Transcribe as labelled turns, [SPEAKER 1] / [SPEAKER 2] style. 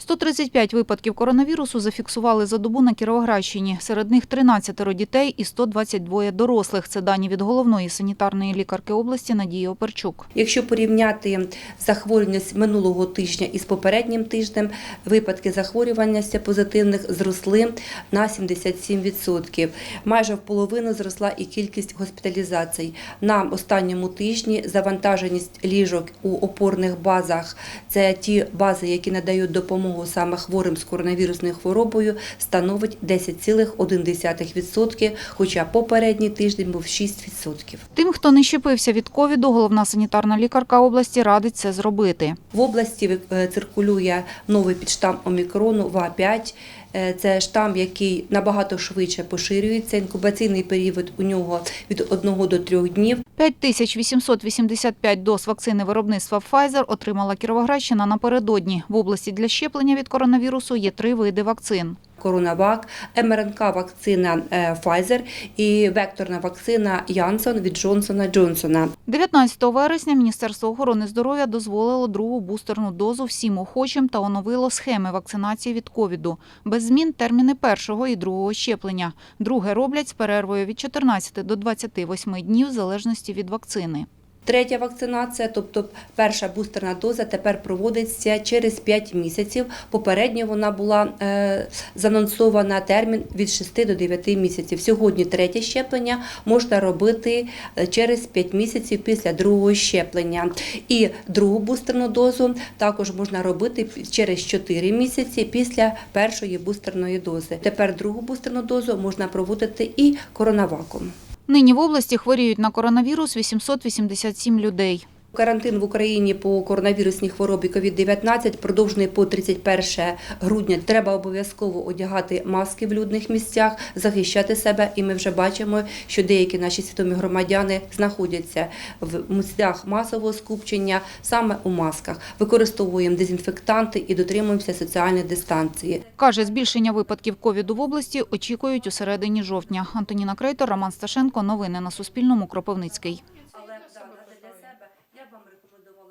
[SPEAKER 1] 135 випадків коронавірусу зафіксували за добу на Кіровоградщині. Серед них 13 дітей і 122 дорослих. Це дані від головної санітарної лікарки області Надії Оперчук.
[SPEAKER 2] Якщо порівняти захворюваність минулого тижня із попереднім тижнем, випадки захворюваності позитивних зросли на 77%. Майже в половину зросла і кількість госпіталізацій. На останньому тижні завантаженість ліжок у опорних базах це ті бази, які надають допомогу саме хворим з коронавірусною хворобою, становить 10,1%, хоча попередній тиждень був 6%.
[SPEAKER 1] Тим, хто не щепився від ковіду, головна санітарна лікарка області радить це зробити.
[SPEAKER 2] В області е, циркулює новий підштам омікрону ВА5. Е, Це штам, який набагато швидше поширюється. Інкубаційний період у нього від 1 до 3 днів.
[SPEAKER 1] 5885 доз вакцини виробництва Pfizer отримала Кіровоградщина напередодні. В області для щеплення від коронавірусу є три види вакцин.
[SPEAKER 2] Коронавак, МРНК вакцина е, Pfizer і векторна вакцина Janssen від Джонсона Джонсона.
[SPEAKER 1] 19 вересня Міністерство охорони здоров'я дозволило другу бустерну дозу всім охочим та оновило схеми вакцинації від ковіду. Без змін терміни першого і другого щеплення. Друге роблять з перервою від 14 до 28 днів в залежності від вакцини.
[SPEAKER 2] Третя вакцинація, тобто перша бустерна доза, тепер проводиться через 5 місяців. Попередньо вона була е, занонсована термін від 6 до 9 місяців. Сьогодні третє щеплення можна робити е, через 5 місяців після другого щеплення. І другу бустерну дозу також можна робити через 4 місяці після першої бустерної дози. Тепер другу бустерну дозу можна проводити і коронаваком.
[SPEAKER 1] Нині в області хворіють на коронавірус 887 людей.
[SPEAKER 2] Карантин в Україні по коронавірусній хворобі COVID-19 продовжений по 31 грудня. Треба обов'язково одягати маски в людних місцях, захищати себе. І ми вже бачимо, що деякі наші свідомі громадяни знаходяться в місцях масового скупчення саме у масках. Використовуємо дезінфектанти і дотримуємося соціальної дистанції.
[SPEAKER 1] Каже, збільшення випадків ковіду в області очікують у середині жовтня. Антоніна Крейтор, Роман Сташенко. Новини на Суспільному. Кропивницький.